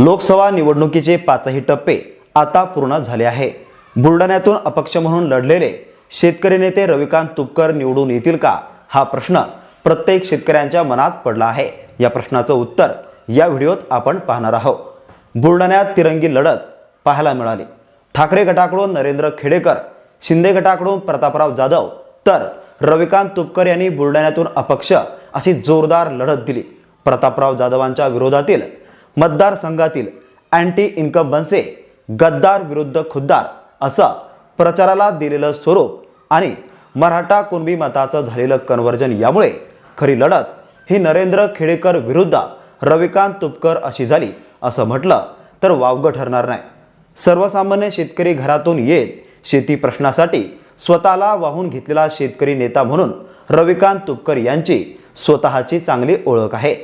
लोकसभा निवडणुकीचे पाचही टप्पे आता पूर्ण झाले आहे. बुलढाण्यातून अपक्ष म्हणून लढलेले शेतकरी नेते रविकांत तुपकर निवडून येतील का? हा प्रश्न प्रत्येक शेतकऱ्यांच्या मनात पडला आहे. या प्रश्नाचं उत्तर या व्हिडिओत आपण पाहणार आहोत. बुलढाण्यात तिरंगी लढत पाहायला मिळाली. ठाकरे गटाकडून नरेंद्र खेडेकर शिंदे गटाकडून प्रतापराव जाधव तर रविकांत तुपकर यांनी बुलढाण्यातून अपक्ष अशी जोरदार लढत दिली. प्रतापराव जाधवांच्या विरोधातील मतदारसंघातील अँटी इन्कम्बन्से गद्दार विरुद्ध खुद्दार असं प्रचाराला दिलेलं स्वरूप आणि मराठा कुणबी मताचं झालेलं कन्वर्जन यामुळे खरी लढत ही नरेंद्र खेडेकर विरुद्ध रविकांत तुपकर अशी झाली असं म्हटलं तर वावगं ठरणार नाही. सर्वसामान्य शेतकरी घरातून येत शेती प्रश्नासाठी स्वतःला वाहून घेतलेला शेतकरी नेता म्हणून रविकांत तुपकर यांची स्वतःची चांगली ओळख आहे.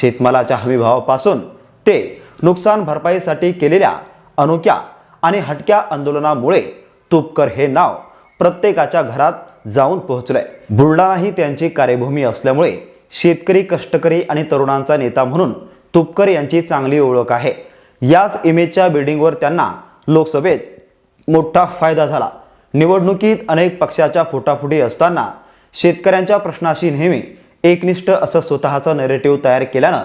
शेतमालाच्या हमीभावापासून ते नुकसान भरपाईसाठी केलेल्या अनोख्या आणि हटक्या आंदोलनामुळे तुपकर हे नाव प्रत्येकाच्या घरात जाऊन पोहोचलंय. बुलढाणा ही त्यांची कार्यभूमी असल्यामुळे शेतकरी कष्टकरी आणि तरुणांचा नेता म्हणून तुपकर यांची चांगली ओळख आहे. याच इमेजच्या बिल्डिंगवर त्यांना लोकसभेत मोठा फायदा झाला. निवडणुकीत अनेक पक्षाच्या फुटाफुटी असताना शेतकऱ्यांच्या प्रश्नाशी नेहमी एकनिष्ठ असं स्वतःचं नेरेटिव्ह तयार केल्यानं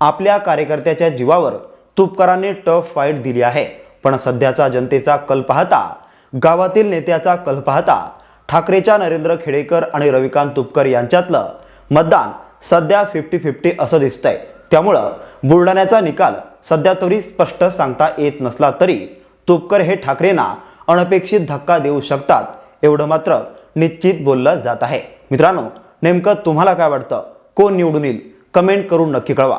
आपल्या कार्यकर्त्याच्या जीवावर तुपकरांनी टफ फाईट दिली आहे. पण सध्याचा जनतेचा कल पाहता गावातील नेत्याचा कल पाहता ठाकरेच्या नरेंद्र खेडेकर आणि रविकांत तुपकर यांच्यातलं मतदान सध्या फिफ्टी फिफ्टी असं दिसतंय. त्यामुळं बुलढाण्याचा निकाल सध्या तरी स्पष्ट सांगता येत नसला तरी तुपकर हे ठाकरेंना अनपेक्षित धक्का देऊ शकतात एवढं मात्र निश्चित बोललं जात आहे. मित्रांनो नेमकं तुम्हाला काय वाटतं? कोण निवडून येईल? कमेंट करून नक्की कळवा.